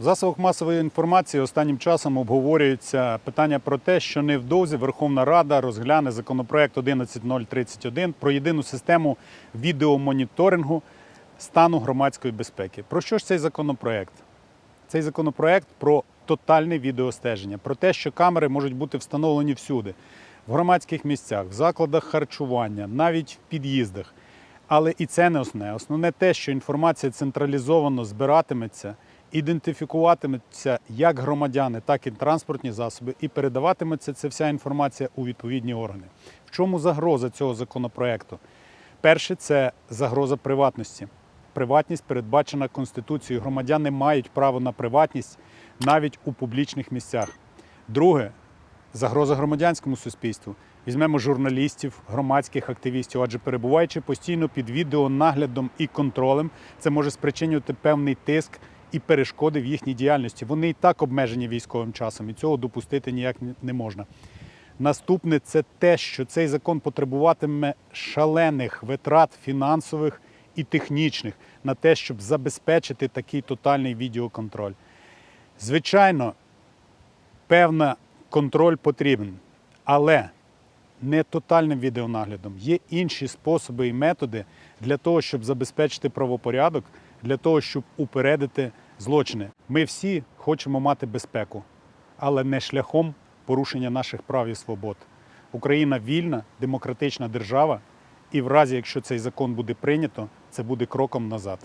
В засобах масової інформації останнім часом обговорюється питання про те, що невдовзі Верховна Рада розгляне законопроект 11031 про єдину систему відеомоніторингу стану громадської безпеки. Про що ж цей законопроект? Цей законопроект про тотальне відеостеження, про те, що камери можуть бути встановлені всюди, в громадських місцях, в закладах харчування, навіть в під'їздах. Але і це не основне. Основне те, що інформація централізовано збиратиметься, ідентифікуватиметься як громадяни, так і транспортні засоби, і передаватиметься ця вся інформація у відповідні органи. В чому загроза цього законопроекту? Перше це загроза приватності. Приватність передбачена Конституцією. Громадяни мають право на приватність навіть у публічних місцях. Друге загроза громадянському суспільству. Візьмемо журналістів, громадських активістів, адже перебуваючи постійно під відеонаглядом і контролем, це може спричинювати певний тиск і перешкоди в їхній діяльності. Вони і так обмежені військовим часом, і цього допустити ніяк не можна. Наступне це те, що цей закон потребуватиме шалених витрат фінансових і технічних на те, щоб забезпечити такий тотальний відеоконтроль. Звичайно, певна контроль потрібен, але не тотальним відеонаглядом. Є інші способи і методи для того, щоб забезпечити правопорядок, для того, щоб упередити злочини. Ми всі хочемо мати безпеку, але не шляхом порушення наших прав і свобод. Україна вільна, демократична держава, і в разі, якщо цей закон буде прийнято, це буде кроком назад.